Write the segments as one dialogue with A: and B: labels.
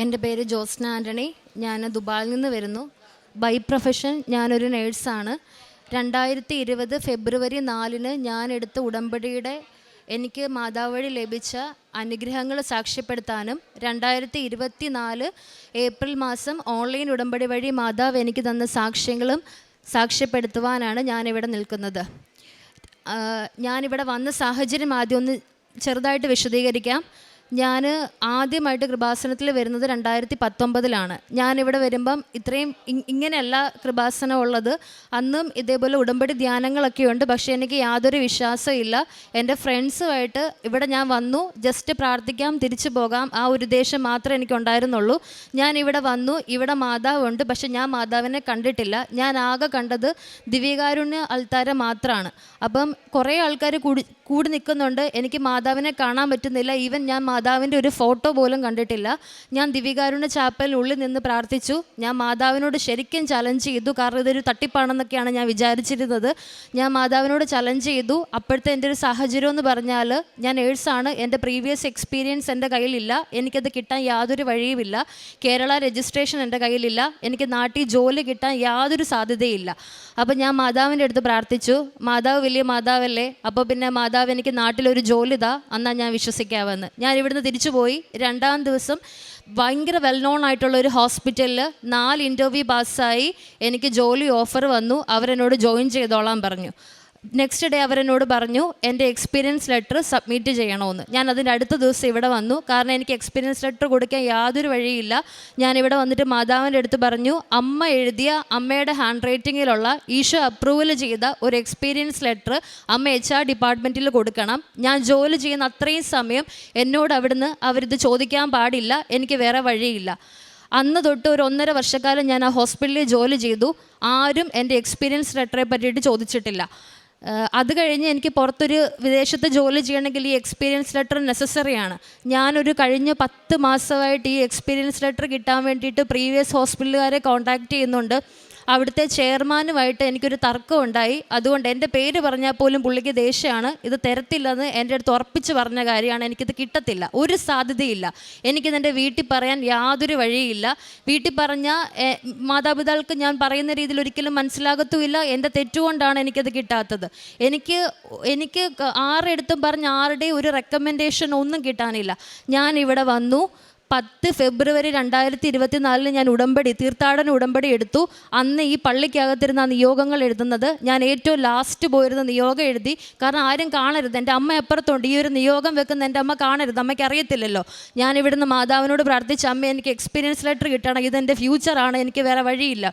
A: എന്റെ പേര് ജോസ്ന ആന്റണി ഞാൻ ദുബായിൽ നിന്ന് വരുന്നു. ബൈ പ്രൊഫഷൻ ഞാനൊരു നേഴ്സാണ് രണ്ടായിരത്തി ഇരുപത് ഫെബ്രുവരി നാലിന് ഞാൻ എടുത്ത ഉടമ്പടിയുടെ എനിക്ക് മാതാവഴി വഴി ലഭിച്ച അനുഗ്രഹങ്ങൾ സാക്ഷ്യപ്പെടുത്താനും രണ്ടായിരത്തി ഇരുപത്തി നാല് ഏപ്രിൽ മാസം ഓൺലൈൻ ഉടമ്പടി വഴി മാതാവ് എനിക്ക് തന്ന സാക്ഷ്യങ്ങളും സാക്ഷ്യപ്പെടുത്തുവാനാണ് ഞാനിവിടെ നിൽക്കുന്നത്. ഞാനിവിടെ വന്ന സാഹചര്യം ആദ്യം ഒന്ന് ചെറുതായിട്ട് വിശദീകരിക്കാം. ഞാൻ ആദ്യമായിട്ട് കൃപാസനത്തിൽ വരുന്നത് രണ്ടായിരത്തി പത്തൊമ്പതിലാണ് ഞാനിവിടെ വരുമ്പം ഇത്രയും ഇങ്ങനെയല്ല കൃപാസനം ഉള്ളത്. അന്നും ഇതേപോലെ ഉടമ്പടി ധ്യാനങ്ങളൊക്കെയുണ്ട് പക്ഷേ എനിക്ക് യാതൊരു വിശ്വാസമില്ല എന്റെ ഫ്രണ്ട്സുമായിട്ട് ഇവിടെ ഞാൻ വന്നു. ജസ്റ്റ് പ്രാർത്ഥിക്കാം തിരിച്ചു പോകാം. ആ ഒരു ഉദ്ദേശം മാത്രമേ എനിക്കുണ്ടായിരുന്നുള്ളൂ ഞാൻ ഇവിടെ വന്നു. ഇവിടെ മാതാവുണ്ട് പക്ഷെ ഞാൻ മാതാവിനെ കണ്ടിട്ടില്ല. ഞാൻ ആകെ കണ്ടത് ദിവ്യകാരുണ്യ അൽത്താര മാത്രമാണ് അപ്പം കുറേ ആൾക്കാർ കൂടി കൂടി നിൽക്കുന്നുണ്ട്. എനിക്ക് മാതാവിനെ കാണാൻ പറ്റുന്നില്ല. ഈവൻ ഞാൻ മാതാവിന്റെ ഒരു ഫോട്ടോ പോലും കണ്ടിട്ടില്ല. ഞാൻ ദിവികാരുടെ ചാപ്പലിൽ ഉള്ളിൽ നിന്ന് പ്രാർത്ഥിച്ചു. ഞാൻ മാതാവിനോട് ശരിക്കും ചലഞ്ച് ചെയ്തു. കാരണം ഇതൊരു തട്ടിപ്പാണെന്നൊക്കെയാണ് ഞാൻ വിചാരിച്ചിരുന്നത്. ഞാൻ മാതാവിനോട് ചലഞ്ച് ചെയ്തു. അപ്പോഴത്തെ എന്റെ ഒരു സാഹചര്യം എന്ന് പറഞ്ഞാൽ ഞാൻ നേഴ്സാണ് എന്റെ പ്രീവിയസ് എക്സ്പീരിയൻസ് എന്റെ കയ്യിലില്ല. എനിക്കത് കിട്ടാൻ യാതൊരു വഴിയുമില്ല. കേരള രജിസ്ട്രേഷൻ എന്റെ കയ്യിലില്ല. എനിക്ക് നാട്ടിൽ ജോലി കിട്ടാൻ യാതൊരു സാധ്യതയില്ല. അപ്പോൾ ഞാൻ മാതാവിന്റെ അടുത്ത് പ്രാർത്ഥിച്ചു. മാതാവ് വലിയ മാതാവല്ലേ? അപ്പോൾ പിന്നെ മാതാവ് എനിക്ക് നാട്ടിലൊരു ജോലി ഇതാ എന്നാ ഞാൻ വിശ്വസിക്കാമെന്ന് ഞാൻ ഇവിടുന്ന് തിരിച്ചു പോയി രണ്ടാം ദിവസം ഭയങ്കര വെൽ നോൺ ആയിട്ടുള്ള ഒരു ഹോസ്പിറ്റലിൽ നാല് ഇന്റർവ്യൂ പാസ്സായി എനിക്ക് ജോലി ഓഫർ വന്നു. അവരെന്നോട് ജോയിൻ ചെയ്തോളാൻ പറഞ്ഞു. നെക്സ്റ്റ് ഡേ അവരെന്നോട് പറഞ്ഞു എന്റെ എക്സ്പീരിയൻസ് ലെറ്റർ സബ്മിറ്റ് ചെയ്യണമെന്ന് ഞാൻ അതിന്റെ അടുത്ത ദിവസം ഇവിടെ വന്നു. കാരണം എനിക്ക് എക്സ്പീരിയൻസ് ലെറ്റർ കൊടുക്കാൻ യാതൊരു വഴിയില്ല. ഞാൻ ഇവിടെ വന്നിട്ട് മാതാവിന്റെ അടുത്ത് പറഞ്ഞു അമ്മ എഴുതിയ അമ്മയുടെ ഹാൻഡ് റൈറ്റിങ്ങിലുള്ള ഈശോ അപ്രൂവൽ ചെയ്ത ഒരു എക്സ്പീരിയൻസ് ലെറ്റർ അമ്മ എച്ച് ആർ ഡിപ്പാർട്ട്മെന്റിൽ കൊടുക്കണം. ഞാൻ ജോലി ചെയ്യുന്ന അത്രയും സമയം എന്നോട് അവിടുന്ന് അവരിത് ചോദിക്കാൻ പാടില്ല. എനിക്ക് വേറെ വഴിയില്ല. അന്ന് തൊട്ട് ഒരു ഒന്നര വർഷക്കാലം ഞാൻ ആ ഹോസ്പിറ്റലിൽ ജോലി ചെയ്തു. ആരും എന്റെ എക്സ്പീരിയൻസ് ലെറ്ററെ പറ്റിയിട്ട് ചോദിച്ചിട്ടില്ല. അത് കഴിഞ്ഞ് എനിക്ക് പുറത്തൊരു വിദേശത്ത് ജോലി ചെയ്യണമെങ്കിൽ ഈ എക്സ്പീരിയൻസ് ലെറ്റർ നെസസറിയാണ് ഞാനൊരു കഴിഞ്ഞ പത്ത് മാസമായിട്ട് ഈ എക്സ്പീരിയൻസ് ലെറ്റർ കിട്ടാൻ വേണ്ടിയിട്ട് പ്രീവിയസ് ഹോസ്പിറ്റലുകാരെ കോൺടാക്റ്റ് ചെയ്യുന്നുണ്ട്. അവിടുത്തെ ചെയർമാനുമായിട്ട് എനിക്കൊരു തർക്കം ഉണ്ടായി അതുകൊണ്ട് എന്റെ പേര് പറഞ്ഞാൽ പോലും പുള്ളിക്ക് ദേഷ്യമാണ്. ഇത് തരത്തില്ലെന്ന് എന്റെ അടുത്ത് ഉറപ്പിച്ച് പറഞ്ഞ കാര്യമാണ്. എനിക്കിത് കിട്ടത്തില്ല. ഒരു സാധ്യതയില്ല. എനിക്കിതെന്റെ വീട്ടിൽ പറയാൻ യാതൊരു വഴിയില്ല. വീട്ടിൽ പറഞ്ഞാൽ മാതാപിതാക്കൾക്ക് ഞാൻ പറയുന്ന രീതിയിൽ ഒരിക്കലും മനസ്സിലാകത്തുമില്ല. എന്റെ തെറ്റുകൊണ്ടാണ് എനിക്കത് കിട്ടാത്തത്. എനിക്ക് എനിക്ക് ആരെടുത്തും പറഞ്ഞ ആരുടെയും ഒരു റെക്കമെൻഡേഷൻ ഒന്നും കിട്ടാനില്ല. ഞാൻ ഇവിടെ വന്നു. പത്ത് ഫെബ്രുവരി രണ്ടായിരത്തി ഇരുപത്തിനാലിന് ഞാൻ ഉടമ്പടി തീർത്ഥാടന ഉടമ്പടി എടുത്തു. അന്ന് ഈ പള്ളിക്കകത്തിരുന്ന നിയോഗങ്ങൾ എഴുതുന്നത് ഞാൻ ഏറ്റവും ലാസ്റ്റ് പോയിരുന്ന നിയോഗം എഴുതി. കാരണം ആരും കാണരുത്. എന്റെ അമ്മ എപ്പുറത്തുണ്ട്. ഈ ഒരു നിയോഗം വെക്കുന്ന എന്റെ അമ്മ കാണരുത്. അമ്മയ്ക്ക് അറിയത്തില്ലല്ലോ. ഞാൻ ഇവിടുന്ന് മാതാവിനോട് പ്രാർത്ഥിച്ച അമ്മ എനിക്ക് എക്സ്പീരിയൻസ് ലെറ്റർ കിട്ടണം. ഇതെന്റെ ഫ്യൂച്ചറാണ് എനിക്ക് വേറെ വഴിയില്ല.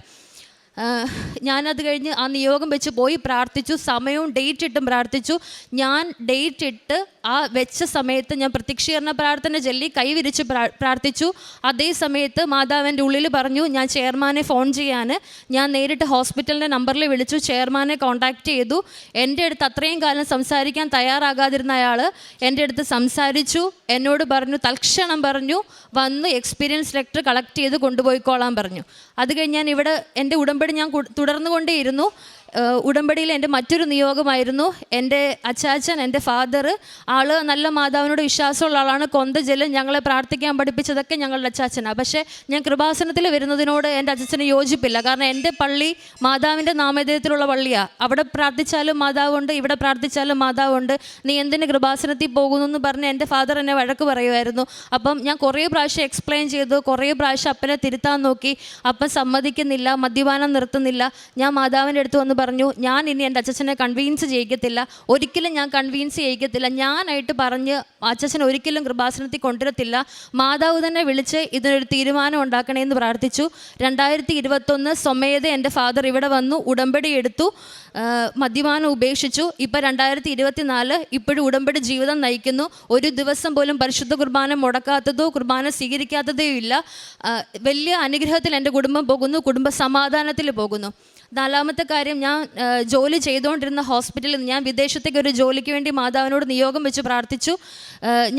A: ഞാനത് കഴിഞ്ഞ് ആ നിയോഗം വെച്ച് പോയി പ്രാർത്ഥിച്ചു സമയവും ഡേറ്റ് ഇട്ടും പ്രാർത്ഥിച്ചു. ഞാൻ ഡേറ്റ് ഇട്ട് ആ വെച്ച സമയത്ത് ഞാൻ പ്രത്യക്ഷീകരണ പ്രാർത്ഥന ചൊല്ലി കൈവിരിച്ച് പ്രാർത്ഥിച്ചു. അതേ സമയത്ത് മാതാവിന്റെ ഉള്ളിൽ പറഞ്ഞു ഞാൻ ചെയർമാനെ ഫോൺ ചെയ്യാൻ ഞാൻ നേരിട്ട് ഹോസ്പിറ്റലിന്റെ നമ്പറിൽ വിളിച്ചു ചെയർമാനെ കോൺടാക്റ്റ് ചെയ്തു. എന്റെ അടുത്ത് അത്രയും കാലം സംസാരിക്കാൻ തയ്യാറാകാതിരുന്ന അയാൾ എന്റെ അടുത്ത് സംസാരിച്ചു എന്നോട് പറഞ്ഞു തൽക്ഷണം പറഞ്ഞു വന്ന് എക്സ്പീരിയൻസ് ലെറ്റർ കളക്ട് ചെയ്ത് കൊണ്ടുപോയിക്കോളാൻ പറഞ്ഞു. അത് കഴിഞ്ഞ് ഞാൻ ഇവിടെ എന്റെ ഉടമ്പടി ഞാൻ കു- തുടർന്നുകൊണ്ടേയിരുന്നു. ഉടമ്പടിയിൽ എന്റെ മറ്റൊരു നിയോഗമായിരുന്നു എന്റെ അച്ചാച്ചൻ എന്റെ ഫാദർ ആൾ നല്ല മാതാവിനോട് വിശ്വാസമുള്ള ആളാണ്. കൊന്തജലം ഞങ്ങളെ പ്രാർത്ഥിക്കാൻ പഠിപ്പിച്ചതൊക്കെ ഞങ്ങളുടെ അച്ചാച്ചനാണ്. പക്ഷേ ഞാൻ കൃപാസനത്തിൽ വരുന്നതിനോട് എന്റെ അച്ഛന് യോജിപ്പില്ല. കാരണം എന്റെ പള്ളി മാതാവിന്റെ നാമധേയത്തിലുള്ള പള്ളിയാണ് അവിടെ പ്രാർത്ഥിച്ചാലും മാതാവുണ്ട് ഇവിടെ പ്രാർത്ഥിച്ചാലും മാതാവുണ്ട്. നീ എന്തിന് കൃപാസനത്തിൽ പോകുന്നു എന്ന് പറഞ്ഞ് എന്റെ ഫാദർ എന്നെ വഴക്ക് പറയുമായിരുന്നു. അപ്പം ഞാൻ കുറേ പ്രാവശ്യം എക്സ്പ്ലെയിൻ ചെയ്തു കുറേ പ്രാവശ്യം അപ്പനെ തിരുത്താൻ നോക്കി. അപ്പം സമ്മതിക്കുന്നില്ല മദ്യപാനം നിർത്തുന്നില്ല. ഞാൻ മാതാവിന്റെ അടുത്ത് വന്ന് പറഞ്ഞു ഞാൻ ഇനി എന്റെ അച്ഛനെ കൺവീൻസ് ചെയ്യിക്കത്തില്ല. ഒരിക്കലും ഞാൻ കൺവീൻസ് ചെയ്യിക്കത്തില്ല. ഞാനായിട്ട് പറഞ്ഞ് അച്ഛൻ ഒരിക്കലും കൃപാസനത്തിൽ കൊണ്ടുവരത്തില്ല. മാതാവ് തന്നെ വിളിച്ച് ഇതിനൊരു തീരുമാനം ഉണ്ടാക്കണേ എന്ന് പ്രാർത്ഥിച്ചു. രണ്ടായിരത്തി ഇരുപത്തൊന്ന് സ്വമേത എന്റെ ഫാദർ ഇവിടെ വന്നു ഉടമ്പടി എടുത്തു മദ്യപാനം ഉപേക്ഷിച്ചു. ഇപ്പം രണ്ടായിരത്തി ഇരുപത്തിനാല് ഇപ്പോഴും ഉടമ്പടി ജീവിതം നയിക്കുന്നു. ഒരു ദിവസം പോലും പരിശുദ്ധ കുർബാന മുടക്കാത്തതോ കുർബാന സ്വീകരിക്കാത്തതോ ഇല്ല. വലിയ അനുഗ്രഹത്തിൽ എന്റെ കുടുംബം പോകുന്നു കുടുംബ സമാധാനത്തിൽ പോകുന്നു. നാലാമത്തെ കാര്യം ഞാൻ ജോലി ചെയ്തുകൊണ്ടിരുന്ന ഹോസ്പിറ്റലിൽ ഞാൻ വിദേശത്തേക്ക് ഒരു ജോലിക്ക് വേണ്ടി മാതാവിനോട് നിയോഗം വെച്ച് പ്രാർത്ഥിച്ചു.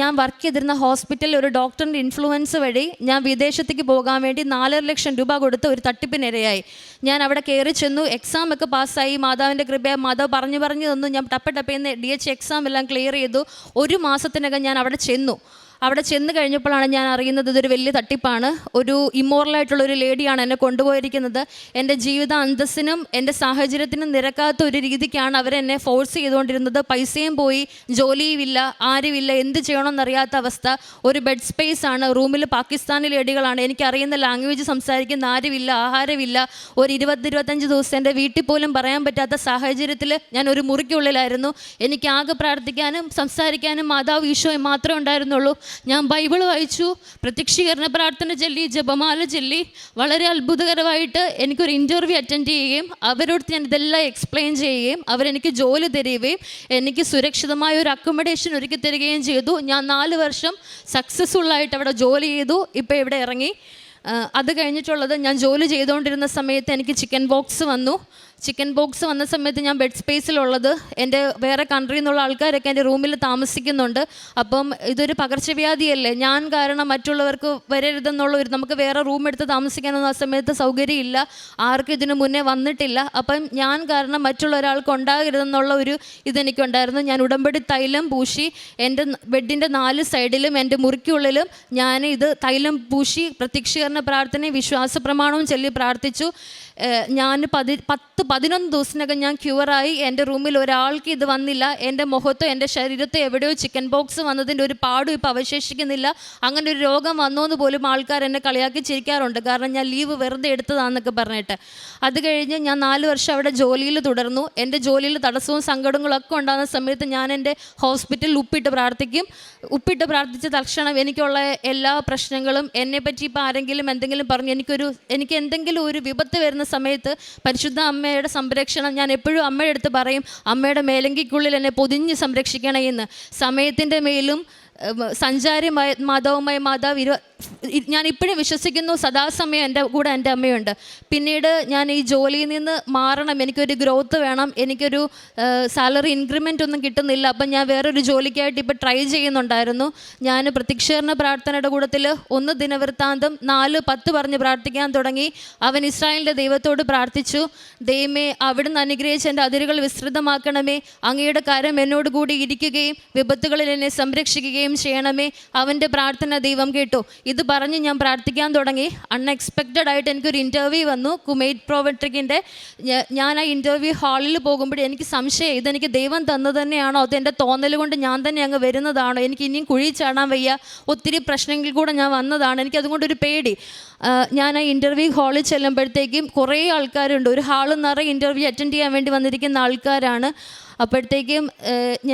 A: ഞാൻ വർക്ക് ചെയ്തിരുന്ന ഹോസ്പിറ്റലിൽ ഒരു ഡോക്ടറിന്റെ ഇൻഫ്ലുവൻസ് വഴി ഞാൻ വിദേശത്തേക്ക് പോകാൻ വേണ്ടി നാലര ലക്ഷം രൂപ കൊടുത്ത് ഒരു തട്ടിപ്പിനിരയായി. ഞാൻ അവിടെ കയറി ചെന്നു എക്സാം ഒക്കെ പാസ്സായി. മാതാവിന്റെ കൃപയ മാതാവ് പറഞ്ഞു പറഞ്ഞു തന്നു. ഞാൻ ടപ്പ ടപ്പേന്ന് ഡി എച്ച് എക്സാം എല്ലാം ക്ലിയർ ചെയ്തു. ഒരു മാസത്തിനകം ഞാൻ അവിടെ ചെന്നു. അവിടെ ചെന്ന് കഴിഞ്ഞപ്പോഴാണ് ഞാൻ അറിയുന്നത് ഇതൊരു വലിയ തട്ടിപ്പാണ്. ഒരു ഇമ്മോറലായിട്ടുള്ള ഒരു ലേഡിയാണ് എന്നെ കൊണ്ടുപോയിരിക്കുന്നത്. എന്റെ ജീവിത അന്തസ്സിനും എന്റെ സാഹചര്യത്തിനും നിരക്കാത്ത ഒരു രീതിക്കാണ് അവരെന്നെ ഫോഴ്സ് ചെയ്തുകൊണ്ടിരുന്നത്. പൈസയും പോയി ജോലിയുമില്ല ആരുമില്ല എന്ത് ചെയ്യണമെന്നറിയാത്ത അവസ്ഥ. ഒരു ബെഡ് സ്പേസ് ആണ് റൂമിൽ പാകിസ്ഥാനി ലേഡികളാണ് എനിക്കറിയുന്ന ലാംഗ്വേജ് സംസാരിക്കുന്ന ആരുമില്ല ആഹാരമില്ല. ഒരു ഇരുപത് ഇരുപത്തഞ്ച് ദിവസം എന്റെ വീട്ടിൽ പോലും പറയാൻ പറ്റാത്ത സാഹചര്യത്തിൽ ഞാൻ ഒരു മുറിക്കുള്ളിലായിരുന്നു. എനിക്ക് ആകെ പ്രാർത്ഥിക്കാനും സംസാരിക്കാനും മാതാവ് ഈശോയും മാത്രമേ ഉണ്ടായിരുന്നുള്ളൂ. ഞാൻ ബൈബിൾ വായിച്ചു പ്രത്യക്ഷീകരണ പ്രാർത്ഥന ചൊല്ലി ജപമാല ചൊല്ലി. വളരെ അത്ഭുതകരമായിട്ട് എനിക്കൊരു ഇന്റർവ്യൂ അറ്റൻഡ് ചെയ്യുകയും അവരോട് ഞാൻ ഇതെല്ലാം എക്സ്പ്ലെയിൻ ചെയ്യുകയും അവരെനിക്ക് ജോലി തരികയും എനിക്ക് സുരക്ഷിതമായ ഒരു അക്കോമഡേഷൻ ഒരുക്കി തരികയും ചെയ്തു. ഞാൻ നാല് വർഷം സക്സസ്ഫുള്ളായിട്ട് അവിടെ ജോലി ചെയ്തു ഇപ്പോൾ ഇവിടെ ഇറങ്ങി. അത് കഴിഞ്ഞിട്ടുള്ളത് ഞാൻ ജോലി ചെയ്തുകൊണ്ടിരുന്ന സമയത്ത് എനിക്ക് ചിക്കൻ ബോക്സ് വന്നു. ചിക്കൻ ബോക്സ് വന്ന സമയത്ത് ഞാൻ ബെഡ് സ്പേസിലുള്ളത് എന്റെ വേറെ കൺട്രിയിൽ നിന്നുള്ള ആൾക്കാരൊക്കെ എന്റെ റൂമിൽ താമസിക്കുന്നുണ്ട്. അപ്പം ഇതൊരു പകർച്ചവ്യാധിയല്ലേ? ഞാൻ കാരണം മറ്റുള്ളവർക്ക് വരരുതെന്നുള്ള ഒരു നമുക്ക് വേറെ റൂം എടുത്ത് താമസിക്കാനൊന്നും ആ സമയത്ത് സൗകര്യമില്ല. ആർക്കും ഇതിനു മുന്നേ വന്നിട്ടില്ല. അപ്പം ഞാൻ കാരണം മറ്റുള്ള ഒരാൾക്ക് ഉണ്ടാകരുതെന്നുള്ള ഒരു ഇതെനിക്കുണ്ടായിരുന്നു. ഞാൻ ഉടമ്പടി തൈലം പൂശി എന്റെ ബെഡിന്റെ നാല് സൈഡിലും എന്റെ മുറിക്കുള്ളിലും ഞാൻ ഇത് തൈലം പൂശി പ്രത്യക്ഷീകരണ പ്രാർത്ഥനയും വിശ്വാസ പ്രമാണവും ചൊല്ലി പ്രാർത്ഥിച്ചു. ഞാൻ പതി പത്ത് പതിനൊന്ന് ദിവസത്തിനകം ഞാൻ ക്യൂറായി എന്റെ റൂമിൽ ഒരാൾക്ക് ഇത് വന്നില്ല. എന്റെ മുഖത്തോ എന്റെ ശരീരത്തോ എവിടെയോ ചിക്കൻ ബോക്സ് വന്നതിന്റെ ഒരു പാടും ഇപ്പോൾ അവശേഷിക്കുന്നില്ല. അങ്ങനെ ഒരു രോഗം വന്നോ എന്ന് പോലും ആൾക്കാർ എന്നെ കളിയാക്കി ചിരിക്കാറുണ്ട്. കാരണം ഞാൻ ലീവ് വെറുതെ എടുത്തതാണെന്നൊക്കെ പറഞ്ഞിട്ട്. അത് കഴിഞ്ഞ് ഞാൻ നാല് വർഷം അവിടെ ജോലിയിൽ തുടർന്നു. എന്റെ ജോലിയിൽ തടസ്സവും സങ്കടങ്ങളും ഒക്കെ ഉണ്ടാകുന്ന സമയത്ത് ഞാൻ എന്റെ ഹോസ്പിറ്റലിൽ ഉപ്പിട്ട് പ്രാർത്ഥിക്കും. ഉപ്പിട്ട് പ്രാർത്ഥിച്ച തൽക്ഷണം എനിക്കുള്ള എല്ലാ പ്രശ്നങ്ങളും എന്നെപ്പറ്റി ഇപ്പോൾ ആരെങ്കിലും എന്തെങ്കിലും പറഞ്ഞു എനിക്കൊരു എനിക്ക് എന്തെങ്കിലും ഒരു വിപത്ത് വരുന്ന സമയത്ത് പരിശുദ്ധ അമ്മയുടെ സംരക്ഷണം ഞാൻ എപ്പോഴും അമ്മയുടെ അടുത്ത് പറയും അമ്മയുടെ മേലങ്കിക്കുള്ളിൽ എന്നെ പൊതിഞ്ഞ് സംരക്ഷിക്കണേ എന്ന്. സമയത്തിന്റെ മേലും ഉം, സഞ്ചാരിമായ മാതാവുമായ മാതാവ് ഇരു ഞാൻ ഇപ്പോഴും വിശ്വസിക്കുന്നു സദാസമയം എന്റെ കൂടെ എന്റെ അമ്മയുണ്ട്. പിന്നീട് ഞാൻ ഈ ജോലിയിൽ നിന്ന് മാറണം എനിക്കൊരു ഗ്രോത്ത് വേണം എനിക്കൊരു സാലറി ഇൻക്രിമെന്റ് ഒന്നും കിട്ടുന്നില്ല. അപ്പം ഞാൻ വേറൊരു ജോലിക്കായിട്ട് ഇപ്പോൾ ട്രൈ ചെയ്യുന്നുണ്ടായിരുന്നു. ഞാൻ പ്രത്യക്ഷീകരണ പ്രാർത്ഥനയുടെ കൂട്ടത്തിൽ ഒന്ന് ദിനവൃത്താന്തം നാല് പത്ത് പറഞ്ഞ് പ്രാർത്ഥിക്കാൻ തുടങ്ങി. അവൻ ഇസ്രായേലിന്റെ ദൈവത്തോട് പ്രാർത്ഥിച്ചു. ദൈവമേ അവിടുന്ന് അനുഗ്രഹിച്ച് എന്റെ അതിരുകൾ വിസ്തൃതമാക്കണമേ. അങ്ങയുടെ കരം എന്നോട് കൂടി ഇരിക്കുകയും വിപത്തുകളിൽ എന്നെ സംരക്ഷിക്കുകയും ചെയ്യണമേ. അവന്റെ പ്രാർത്ഥന ദൈവം കേട്ടു. ഇത് പറഞ്ഞ് ഞാൻ പ്രാർത്ഥിക്കാൻ തുടങ്ങി. അൺഎക്സ്പെക്റ്റഡ് ആയിട്ട് എനിക്കൊരു ഇന്റർവ്യൂ വന്നു. കുമേറ്റ് പ്രോവട്രിക്കിന്റെ ഞാൻ ആ ഇന്റർവ്യൂ ഹാളിൽ പോകുമ്പോൾ എനിക്ക് സംശയം. ഇതെനിക്ക് ദൈവം തന്നത് തന്നെയാണോ? അത് എന്റെ തോന്നൽ കൊണ്ട് ഞാൻ തന്നെ അങ്ങ് വരുന്നതാണോ? എനിക്ക് ഇനിയും കുഴി ചാടാൻ വയ്യ. ഒത്തിരി പ്രശ്നങ്ങളിൽ കൂടെ ഞാൻ വന്നതാണ്. എനിക്ക് അതുകൊണ്ടൊരു പേടി. ഞാൻ ആ ഇന്റർവ്യൂ ഹാളിൽ ചെല്ലുമ്പോഴത്തേക്കും കുറേ ആൾക്കാരുണ്ട്. ഒരു ഹാൾ നിറയെ ഇന്റർവ്യൂ അറ്റൻഡ് ചെയ്യാൻ വേണ്ടി വന്നിരിക്കുന്ന ആൾക്കാരാണ്. അപ്പോഴത്തേക്കും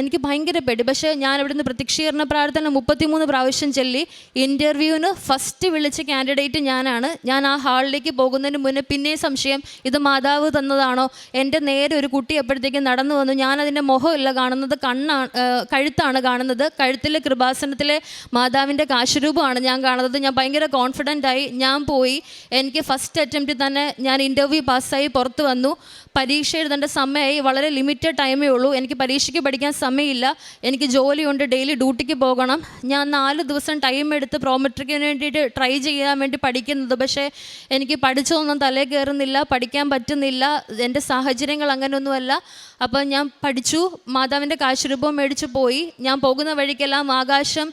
A: എനിക്ക് ഭയങ്കര പേടി. പക്ഷേ ഞാൻ അവിടുന്ന് പ്രത്യക്ഷീകരണ പ്രാർത്ഥന മുപ്പത്തിമൂന്ന് പ്രാവശ്യം ചൊല്ലി ഇന്റർവ്യൂവിന് ഫസ്റ്റ് വിളിച്ച കാൻഡിഡേറ്റ് ഞാനാണ്. ഞാൻ ആ ഹാളിലേക്ക് പോകുന്നതിന് മുന്നേ പിന്നെ സംശയം ഇത് മാതാവ് തന്നതാണോ? എന്റെ നേരെ ഒരു കുട്ടി അപ്പോഴത്തേക്കും നടന്നു വന്നു. ഞാൻ അതിന്റെ മുഖമില്ല കാണുന്നത് കണ്ണാണ് കഴുത്താണ് കാണുന്നത്. കഴുത്തിലെ കൃപാസനത്തിലെ മാതാവിന്റെ കാശുരൂപമാണ് ഞാൻ കാണുന്നത്. ഞാൻ ഭയങ്കര കോൺഫിഡന്റ് ആയി ഞാൻ പോയി. എനിക്ക് ഫസ്റ്റ് അറ്റംപ്റ്റ് തന്നെ ഞാൻ ഇന്റർവ്യൂ പാസ്സായി പുറത്ത് വന്നു. പരീക്ഷ എഴുതേണ്ട സമയമായി വളരെ ലിമിറ്റഡ് ടൈമേ ഉള്ളൂ. എനിക്ക് പരീക്ഷയ്ക്ക് പഠിക്കാൻ സമയമില്ല. എനിക്ക് ജോലിയുണ്ട്. ഡെയിലി ഡ്യൂട്ടിക്ക് പോകണം. ഞാൻ നാല് ദിവസം ടൈം എടുത്ത് പ്രോമെട്രിക്കിന് വേണ്ടിയിട്ട് ട്രൈ ചെയ്യാൻ വേണ്ടി പഠിക്കുന്നത്. പക്ഷേ എനിക്ക് പഠിച്ചതൊന്നും തലേ കയറുന്നില്ല. പഠിക്കാൻ പറ്റുന്നില്ല. എന്റെ സാഹചര്യങ്ങൾ അങ്ങനെയൊന്നുമല്ല. അപ്പം ഞാൻ പഠിച്ചു മാതാവിന്റെ കാശുരൂപം മേടിച്ചു പോയി. ഞാൻ പോകുന്ന വഴിക്കെല്ലാം ആകാശം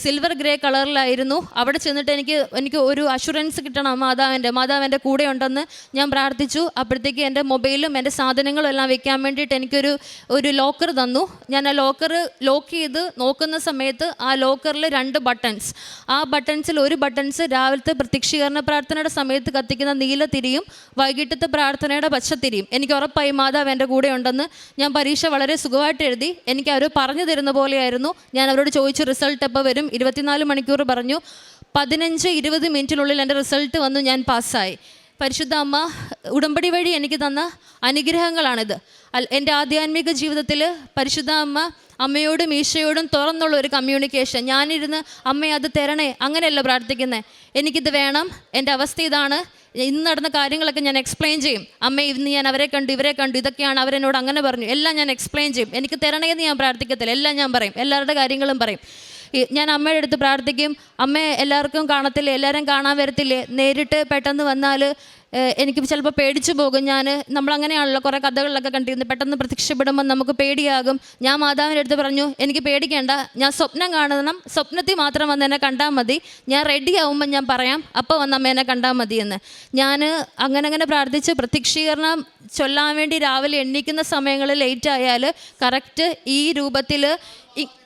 A: സിൽവർ ഗ്രേ കളറിലായിരുന്നു അവിടെ ചെന്നിട്ട് എനിക്ക് എനിക്ക് ഒരു അഷുറൻസ് കിട്ടണം മാതാവിന്റെ മാതാവിന്റെ കൂടെ ഉണ്ടെന്ന് ഞാൻ പ്രാർത്ഥിച്ചു. അപ്പോഴത്തേക്ക് എന്റെ മൊബൈലും എന്റെ സാധനങ്ങളും എല്ലാം വെക്കാൻ വേണ്ടിയിട്ട് എനിക്കൊരു ഒരു ലോക്കർ തന്നു. ഞാൻ ആ ലോക്കർ ലോക്ക് ചെയ്ത് നോക്കുന്ന സമയത്ത് ആ ലോക്കറിൽ രണ്ട് ബട്ടൺസ് ആ ബട്ടൺസിൽ ഒരു ബട്ടൺസ് രാവിലത്തെ പ്രത്യക്ഷീകരണ പ്രാർത്ഥനയുടെ സമയത്ത് കത്തിക്കുന്ന നീല തിരിയും വൈകിട്ടത്തെ പ്രാർത്ഥനയുടെ പച്ച തിരിയും എനിക്ക് ഉറപ്പായി മാതാവ് എന്റെ കൂടെ ഉണ്ടെന്ന് ഞാൻ പരീക്ഷ വളരെ സുഖമായിട്ട് എഴുതി. എനിക്ക് അവർ പറഞ്ഞു തരുന്ന പോലെയായിരുന്നു. ഞാൻ അവരോട് ചോദിച്ചു റിസൾട്ട് എപ്പോൾ വരും? ഇരുപത്തിനാല് മണിക്കൂർ പറഞ്ഞു. പതിനഞ്ച് ഇരുപത് മിനിറ്റിനുള്ളിൽ എന്റെ റിസൾട്ട് വന്നു ഞാൻ പാസ്സായി. പരിശുദ്ധ അമ്മ ഉടമ്പടി വഴി എനിക്ക് തന്ന അനുഗ്രഹങ്ങളാണിത്. എന്റെ ആധ്യാത്മിക ജീവിതത്തിൽ പരിശുദ്ധ അമ്മ അമ്മയോടും ഈശോയോടും തുറന്നുള്ള ഒരു കമ്മ്യൂണിക്കേഷൻ ഞാനിരുന്ന് അമ്മ അത് തരണേ. അങ്ങനെയല്ല പ്രാർത്ഥിക്കുന്നത് എനിക്കിത് വേണം. എന്റെ അവസ്ഥ ഇതാണ്. ഇന്ന് നടന്ന കാര്യങ്ങളൊക്കെ ഞാൻ എക്സ്പ്ലെയിൻ ചെയ്യും. അമ്മ ഇന്ന് ഞാൻ അവരെ കണ്ടു ഇവരെ കണ്ടു ഇതൊക്കെയാണ് അവരെന്നോട് അങ്ങനെ പറഞ്ഞു. എല്ലാം ഞാൻ എക്സ്പ്ലെയിൻ ചെയ്യും. എനിക്ക് തരണേ എന്ന് ഞാൻ പ്രാർത്ഥിക്കത്തില്ല. എല്ലാം ഞാൻ പറയും. എല്ലാവരുടെ കാര്യങ്ങളും പറയും. ഞാൻ അമ്മയുടെ അടുത്ത് പ്രാർത്ഥിക്കും. അമ്മ എല്ലാവർക്കും കാണത്തില്ലേ? എല്ലാവരും കാണാൻ വരത്തില്ലേ? നേരിട്ട് പെട്ടെന്ന് വന്നാൽ എനിക്ക് ചിലപ്പോൾ പേടിച്ചു പോകും. ഞാൻ നമ്മളങ്ങനെയാണല്ലോ കുറേ കഥകളിലൊക്കെ കണ്ടിരുന്നത്. പെട്ടെന്ന് പ്രത്യക്ഷപ്പെടുമ്പോൾ നമുക്ക് പേടിയാകും. ഞാൻ മാതാവിന്റെ അടുത്ത് പറഞ്ഞു എനിക്ക് പേടിക്കേണ്ട. ഞാൻ സ്വപ്നം കാണണം. സ്വപ്നത്തിൽ മാത്രം വന്ന് എന്നെ കണ്ടാൽ മതി. ഞാൻ റെഡി ആവുമ്പോൾ ഞാൻ പറയാം. അപ്പോൾ വന്ന് അമ്മേനെ കണ്ടാൽ മതി എന്ന് ഞാൻ അങ്ങനെ അങ്ങനെ പ്രാർത്ഥിച്ച് പ്രത്യക്ഷീകരണം ചൊല്ലാൻ വേണ്ടി രാവിലെ എണ്ണിക്കുന്ന സമയങ്ങളിൽ ലേറ്റ് ആയാൽ കറക്റ്റ് ഈ രൂപത്തിൽ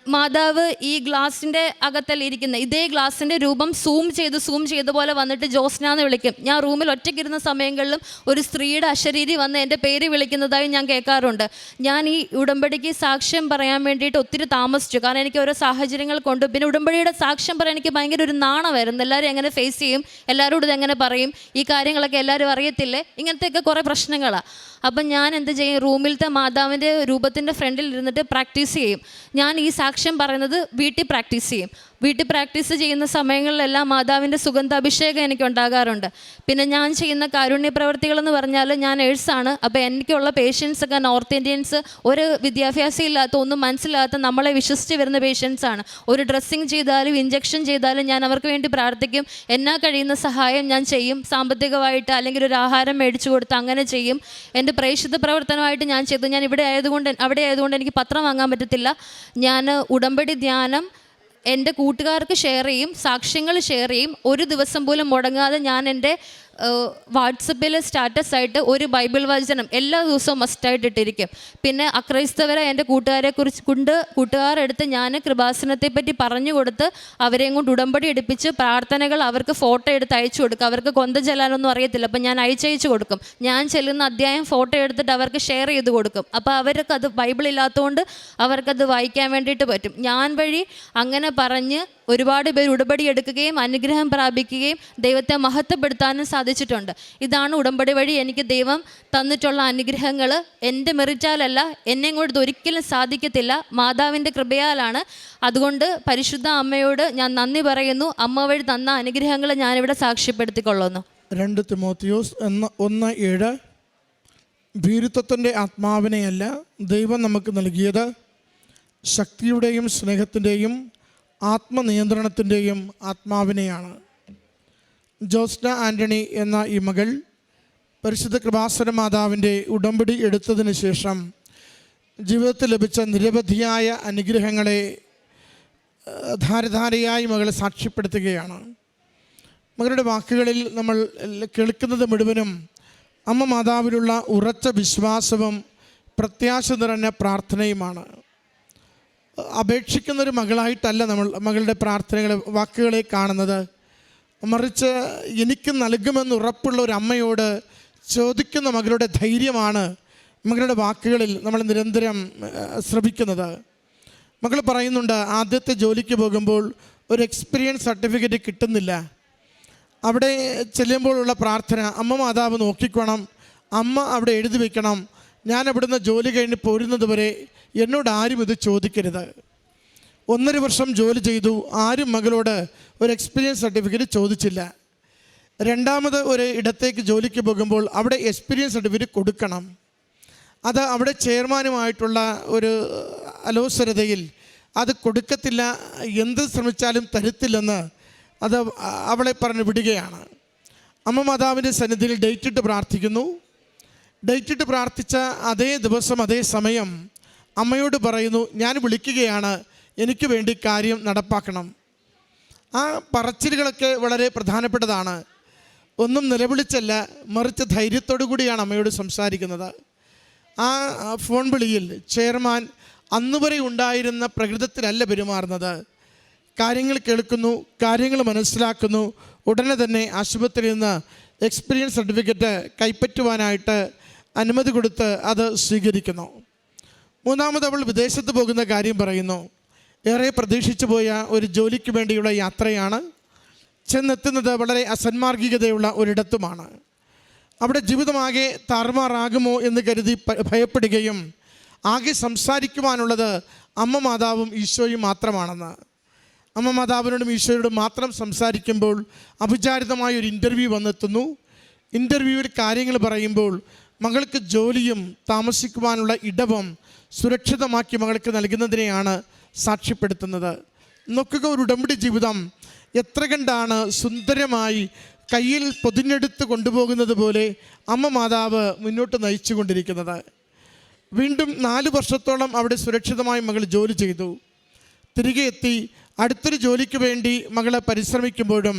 A: മാതാവ് ഈ ഗ്ലാസിന്റെ അകത്തല്ല ഇരിക്കുന്ന? ഇതേ ഗ്ലാസിന്റെ രൂപം സൂം ചെയ്ത് സൂം ചെയ്ത പോലെ വന്നിട്ട് ജോസ്ന എന്ന് വിളിക്കും. ഞാൻ റൂമിൽ ഒറ്റയ്ക്കിരുന്ന സമയങ്ങളിലും ഒരു സ്ത്രീയുടെ അശരീരി വന്ന് എന്റെ പേര് വിളിക്കുന്നതായി ഞാൻ കേൾക്കാറുണ്ട്. ഞാൻ ഈ ഉടമ്പടിക്ക് സാക്ഷ്യം പറയാൻ വേണ്ടിയിട്ട് ഒത്തിരി താമസിച്ചു. കാരണം എനിക്ക് ഓരോ സാഹചര്യങ്ങൾ കൊണ്ട് പിന്നെ ഉടമ്പടിയുടെ സാക്ഷ്യം പറയാൻ എനിക്ക് ഭയങ്കര ഒരു നാണമായിരുന്നു എല്ലാവരും എങ്ങനെ ഫേസ് ചെയ്യും? എല്ലാവരോടും ഇതെങ്ങനെ പറയും? ഈ കാര്യങ്ങളൊക്കെ എല്ലാവരും അറിയത്തില്ലേ? ഇങ്ങനത്തെയൊക്കെ കുറേ പ്രശ്നങ്ങളാണ് അപ്പം ഞാൻ എന്ത് ചെയ്യും? റൂമിലത്തെ മാതാവിന്റെ രൂപത്തിന്റെ ഫ്രണ്ടിൽ ഇരുന്നിട്ട് പ്രാക്ടീസ് ചെയ്യും. ഞാൻ ഈ സാക്ഷ്യം പറയുന്നത് വീട്ടിൽ പ്രാക്ടീസ് ചെയ്യും. വീട്ടിൽ പ്രാക്ടീസ് ചെയ്യുന്ന സമയങ്ങളിലെല്ലാം മാതാവിന്റെ സുഗന്ധാഭിഷേകം എനിക്ക് ഉണ്ടാകാറുണ്ട് പിന്നെ ഞാൻ ചെയ്യുന്ന കാരുണ്യ പ്രവർത്തികളെന്ന് പറഞ്ഞാൽ ഞാൻ എഴ്സാണ് അപ്പോൾ എനിക്കുള്ള പേഷ്യൻസ് ഒക്കെ നോർത്ത് ഇന്ത്യൻസ് ഒരു വിദ്യാഭ്യാസം ഇല്ലാത്ത ഒന്നും മനസ്സിലാത്ത നമ്മളെ വിശ്വസിച്ച് വരുന്ന പേഷ്യൻസാണ്. ഒരു ഡ്രസ്സിങ് ചെയ്താലും ഇഞ്ചക്ഷൻ ചെയ്താലും ഞാൻ അവർക്ക് വേണ്ടി പ്രാർത്ഥിക്കും. എന്നാ കഴിയുന്ന സഹായം ഞാൻ ചെയ്യും. സാമ്പത്തികമായിട്ട് അല്ലെങ്കിൽ ഒരു ആഹാരം മേടിച്ചു കൊടുത്ത് അങ്ങനെ ചെയ്യും. എന്റെ പ്രേക്ഷിത പ്രവർത്തനമായിട്ട് ഞാൻ ചെയ്തു. ഞാൻ ഇവിടെ ആയതുകൊണ്ട് അവിടെ ആയതുകൊണ്ട് എനിക്ക് പത്രം വാങ്ങാൻ പറ്റത്തില്ല. ഞാൻ ഉടമ്പടി ധ്യാനം എന്റെ കൂട്ടുകാർക്ക് ഷെയർ ചെയ്യും സാക്ഷ്യങ്ങൾ ഷെയർ ചെയ്യും. ഒരു ദിവസം പോലും മുടങ്ങാതെ ഞാൻ എന്റെ വാട്സപ്പിൽ സ്റ്റാറ്റസ് ആയിട്ട് ഒരു ബൈബിൾ വചനം എല്ലാ ദിവസവും മസ്റ്റായിട്ട് ഇട്ടിരിക്കും. പിന്നെ അക്രൈസ്തവരെ എന്റെ കൂട്ടുകാരെ കുറിച്ച് കൊണ്ട് കൂട്ടുകാരെടുത്ത് ഞാൻ കൃപാസനത്തെ പറ്റി പറഞ്ഞു കൊടുത്ത് അവരെയും കൊണ്ട് ഉടമ്പടി എടുപ്പിച്ച് പ്രാർത്ഥനകൾ അവർക്ക് ഫോട്ടോ എടുത്ത് അയച്ചു കൊടുക്കും. അവർക്ക് കൊന്ത ചെല്ലാനൊന്നും അറിയത്തില്ല. അപ്പം ഞാൻ അയച്ചയച്ചു കൊടുക്കും. ഞാൻ ചെല്ലുന്ന അധ്യായം ഫോട്ടോ എടുത്തിട്ട് അവർക്ക് ഷെയർ ചെയ്ത് കൊടുക്കും. അപ്പോൾ അവർക്ക് അത് ബൈബിൾ ഇല്ലാത്തതുകൊണ്ട് അവർക്കത് വായിക്കാൻ വേണ്ടിയിട്ട് പറ്റും. ഞാൻ വഴി അങ്ങനെ പറഞ്ഞ് ഒരുപാട് പേർ ഉടമ്പടി എടുക്കുകയും അനുഗ്രഹം പ്രാപിക്കുകയും ദൈവത്തെ മഹത്വപ്പെടുത്താനും സാധിച്ചിട്ടുണ്ട്. ഇതാണ് ഉടമ്പടി വഴി എനിക്ക് ദൈവം തന്നിട്ടുള്ള അനുഗ്രഹങ്ങൾ എന്റെ മെറിറ്റാലല്ല എന്നെ കൊണ്ട് ഒരിക്കലും സാധിക്കത്തില്ല. മാതാവിന്റെ കൃപയാലാണ്. അതുകൊണ്ട് പരിശുദ്ധ അമ്മയോട് ഞാൻ നന്ദി പറയുന്നു. അമ്മ വഴി തന്ന അനുഗ്രഹങ്ങൾ ഞാനിവിടെ സാക്ഷ്യപ്പെടുത്തിക്കൊള്ളുന്നു.
B: രണ്ട് തിമോത്തിയോസ് എന്ന ഒന്ന് ഏഴ്. ഭീരുത്വത്തിന്റെ ആത്മാവിനെയല്ല ദൈവം നമുക്ക് നൽകിയത്. ശക്തിയുടെയും സ്നേഹത്തിന്റെയും ആത്മനിയന്ത്രണത്തിന്റെയും ആത്മാവിനെയാണ്. ജോസ്ന ആന്റണി എന്ന ഈ മകൾ പരിശുദ്ധ കൃപാസന മാതാവിന്റെ ഉടമ്പടി എടുത്തതിന് ശേഷം ജീവിതത്തിൽ ലഭിച്ച നിരവധിയായ അനുഗ്രഹങ്ങളെ ധാരധാരയായി മകൾ സാക്ഷ്യപ്പെടുത്തുകയാണ്. മകളുടെ വാക്കുകളിൽ നമ്മൾ കേൾക്കുന്നത് മുഴുവനും അമ്മ മാതാവിലുള്ള ഉറച്ച വിശ്വാസവും പ്രത്യാശ നിറഞ്ഞ പ്രാർത്ഥനയുമാണ്. അപേക്ഷിക്കുന്ന ഒരു മകളായിട്ടല്ല നമ്മൾ മകളുടെ പ്രാർത്ഥനകളെ വാക്കുകളെ കാണുന്നത്. മറിച്ച് എനിക്ക് നൽകുമെന്ന് ഉറപ്പുള്ള ഒരു അമ്മയോട് ചോദിക്കുന്ന മകളുടെ ധൈര്യമാണ് മകളുടെ വാക്കുകളിൽ നമ്മൾ നിരന്തരം ശ്രമിക്കുന്നത്. മകൾ പറയുന്നുണ്ട് ആദ്യത്തെ ജോലിക്ക് പോകുമ്പോൾ ഒരു എക്സ്പീരിയൻസ് സർട്ടിഫിക്കറ്റ് കിട്ടുന്നില്ല. അവിടെ ചെല്ലുമ്പോഴുള്ള പ്രാർത്ഥന അമ്മ മാതാവ് നോക്കിക്കോണം അമ്മ അവിടെ എഴുതി വെക്കണം. ഞാൻ അവിടുന്ന് ജോലി കഴിഞ്ഞ് പോരുന്നത് വരെ എന്നോട് ആരും ഇത് ചോദിക്കരുത്. ഒന്നര വർഷം ജോലി ചെയ്തു ആരും മകളോട് ഒരു എക്സ്പീരിയൻസ് സർട്ടിഫിക്കറ്റ് ചോദിച്ചില്ല. രണ്ടാമത് ഒരു ഇടത്തേക്ക് ജോലിക്ക് പോകുമ്പോൾ അവിടെ എക്സ്പീരിയൻസ് സർട്ടിഫിക്കറ്റ് കൊടുക്കണം. അത് അവിടെ ചെയർമാനുമായിട്ടുള്ള ഒരു അലോസരതയിൽ അത് കൊടുക്കത്തില്ല എന്ത് ശ്രമിച്ചാലും തരത്തില്ലെന്ന് അത് അവളെ പറഞ്ഞു വിടുകയാണ്. അമ്മ മാതാവിന്റെ സന്നിധിയിൽ ഡേറ്റിട്ട് പ്രാർത്ഥിക്കുന്നു. ഡേറ്റിട്ട് പ്രാർത്ഥിച്ച അതേ ദിവസം അതേ സമയം അമ്മയോട് പറയുന്നു ഞാൻ വിളിക്കുകയാണ്. എനിക്ക് വേണ്ടി കാര്യം നടപ്പാക്കണം. ആ പറച്ചിലുകളൊക്കെ വളരെ പ്രധാനപ്പെട്ടതാണ്. ഒന്നും നിലവിളിച്ചല്ല മറിച്ച് ധൈര്യത്തോടു കൂടിയാണ് അമ്മയോട് സംസാരിക്കുന്നത്. ആ ഫോൺ വിളിയിൽ ചെയർമാൻ അന്നുവരെ ഉണ്ടായിരുന്ന പ്രകൃതത്തിലല്ല പെരുമാറുന്നത്. കാര്യങ്ങൾ കേൾക്കുന്നു കാര്യങ്ങൾ മനസ്സിലാക്കുന്നു. ഉടനെ തന്നെ ആശുപത്രിയിൽ നിന്ന് എക്സ്പീരിയൻസ് സർട്ടിഫിക്കറ്റ് കൈപ്പറ്റുവാനായിട്ട് അനുമതി കൊടുത്ത് അത് സ്വീകരിക്കുന്നു. മൂന്നാമത് അവൾ വിദേശത്ത് പോകുന്ന കാര്യം പറയുന്നു. ഏറെ പ്രതീക്ഷിച്ചു പോയ ഒരു ജോലിക്ക് വേണ്ടിയുള്ള യാത്രയാണ്. ചെന്നെത്തുന്നത് വളരെ അസന്മാർഗികതയുള്ള ഒരിടത്തുമാണ്. അവിടെ ജീവിതമാകെ താറുമാറാകുമോ എന്ന് കരുതി ഭയപ്പെടുകയും ആകെ സംസാരിക്കുവാനുള്ളത് അമ്മ മാതാവും ഈശോയും മാത്രമാണെന്ന്. അമ്മ മാതാവിനോടും ഈശോയോടും മാത്രം സംസാരിക്കുമ്പോൾ അവിചാരിതമായ ഒരു ഇന്റർവ്യൂ വന്നെത്തുന്നു. ഇന്റർവ്യൂവിൽ കാര്യങ്ങൾ പറയുമ്പോൾ മകൾക്ക് ജോലിയും താമസിക്കുവാനുള്ള ഇടവും സുരക്ഷിതമാക്കി മകൾക്ക് നൽകുന്നതിനെയാണ് സാക്ഷ്യപ്പെടുത്തുന്നത്. നോക്കുക ഒരു ഉടമ്പടി ജീവിതം എത്ര കണ്ടാണ് സുന്ദരമായി കയ്യിൽ പൊതിഞ്ഞെടുത്ത് കൊണ്ടുപോകുന്നത് പോലെ അമ്മ മാതാവ് മുന്നോട്ട് നയിച്ചു കൊണ്ടിരിക്കുന്നത്. വീണ്ടും നാല് വർഷത്തോളം അവിടെ സുരക്ഷിതമായി മകൾ ജോലി ചെയ്തു. തിരികെ എത്തി അടുത്തൊരു ജോലിക്ക് വേണ്ടി മകളെ പരിശ്രമിക്കുമ്പോഴും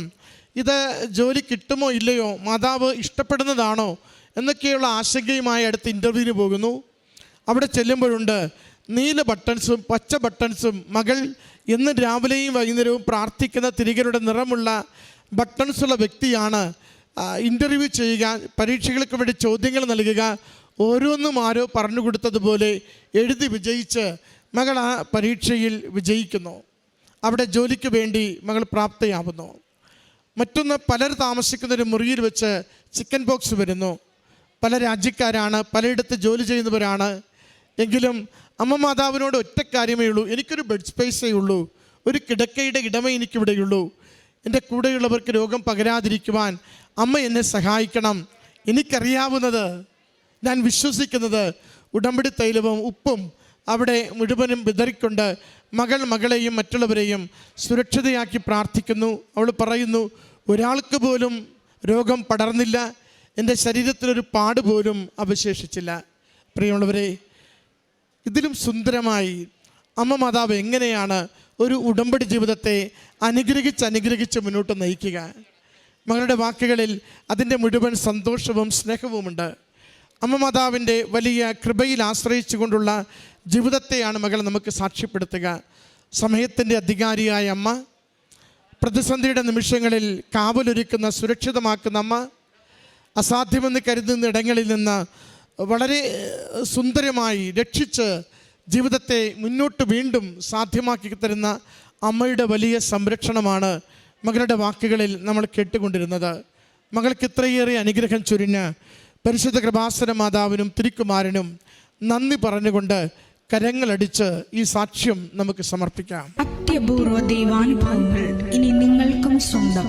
B: ഇത് ജോലി കിട്ടുമോ ഇല്ലയോ മാതാവ് ഇഷ്ടപ്പെടുന്നതാണോ എന്നൊക്കെയുള്ള ആശങ്കയുമായി അടുത്ത് ഇന്റർവ്യൂവിന് പോകുന്നു. അവിടെ ചെല്ലുമ്പോഴുണ്ട് നീല ബട്ടൺസും പച്ച ബട്ടൺസും മകൾ എന്ന് രാവിലെയും വൈകുന്നേരവും പ്രാർത്ഥിക്കുന്ന തിരികരുടെ നിറമുള്ള ബട്ടൺസുള്ള വ്യക്തിയാണ്. ഇന്റർവ്യൂ ചെയ്യുക പരീക്ഷകൾക്ക് വേണ്ടി ചോദ്യങ്ങൾ നൽകുക ഓരോന്നും ആരോ പറഞ്ഞു കൊടുത്തതുപോലെ എഴുതി വിജയിച്ച് മകൾ ആ പരീക്ഷയിൽ വിജയിക്കുന്നു. അവിടെ ജോലിക്ക് വേണ്ടി മകൾ പ്രാപ്തയാവുന്നു. മറ്റൊന്ന് പലർ താമസിക്കുന്ന ഒരു മുറിയിൽ വെച്ച് ചിക്കൻ ബോക്സ് വരുന്നു. പല രാജ്യക്കാരാണ് പലയിടത്ത് ജോലി ചെയ്യുന്നവരാണ്. എങ്കിലും അമ്മ മാതാവിനോട് ഒറ്റ കാര്യമേ ഉള്ളൂ. എനിക്കൊരു ബെഡ് സ്പേസേ ഉള്ളൂ. ഒരു കിടക്കയുടെ ഇടമേ എനിക്കിവിടെയുള്ളൂ എന്റെ കൂടെയുള്ളവർക്ക് രോഗം പകരാതിരിക്കുവാൻ അമ്മ എന്നെ സഹായിക്കണം. എനിക്കറിയാവുന്നത് ഞാൻ വിശ്വസിക്കുന്നത് ഉടമ്പടി തൈലവും ഉപ്പും അവിടെ മുഴുവനും വിതറിക്കൊണ്ട് മകൾ മകളെയും മറ്റുള്ളവരെയും സുരക്ഷിതയാക്കി പ്രാർത്ഥിക്കുന്നു. അവൾ പറയുന്നു ഒരാൾക്ക് പോലും രോഗം പടർന്നില്ല. എന്റെ ശരീരത്തിലൊരു പാട് പോലും അവശേഷിച്ചില്ല. പ്രിയമുള്ളവരെ ഇതിലും സുന്ദരമായി അമ്മ മാതാവ് എങ്ങനെയാണ് ഒരു ഉടമ്പടി ജീവിതത്തെ അനുഗ്രഹിച്ച് അനുഗ്രഹിച്ച് മുന്നോട്ട് നയിക്കുക? മകളുടെ വാക്കുകളിൽ അതിന്റെ മുഴുവൻ സന്തോഷവും സ്നേഹവുമുണ്ട്. അമ്മ മാതാവിന്റെ വലിയ കൃപയിൽ ആശ്രയിച്ചുകൊണ്ടുള്ള ജീവിതത്തെയാണ് മകൾ നമുക്ക് സാക്ഷ്യപ്പെടുത്തുക. സമയത്തിന്റെ അധികാരിയായ അമ്മ പ്രതിസന്ധിയുടെ നിമിഷങ്ങളിൽ കാവലൊരുക്കുന്ന സുരക്ഷിതമാക്കുന്ന അമ്മ അസാധ്യമെന്ന് കരുതുന്ന ഇടങ്ങളിൽ നിന്ന് വളരെ സുന്ദരമായി രക്ഷിച്ച് ജീവിതത്തെ മുന്നോട്ട് വീണ്ടും സാധ്യമാക്കി തരുന്ന അമ്മയുടെ വലിയ സംരക്ഷണമാണ് മകളുടെ വാക്കുകളിൽ നമ്മൾ കേട്ടുകൊണ്ടിരുന്നത്. മകൾക്ക് ഇത്രയേറെ അനുഗ്രഹം ചൊരിഞ്ഞ് പരിശുദ്ധ കൃപാസന മാതാവിനും തിരുക്കുമാരനും നന്ദി പറഞ്ഞുകൊണ്ട് കരങ്ങളടിച്ച് ഈ സാക്ഷ്യം നമുക്ക് സമർപ്പിക്കാം.
C: അത്യപൂർവ ദൈവാനുഭവങ്ങൾ ഇനി നിങ്ങൾക്കും സ്വന്തം.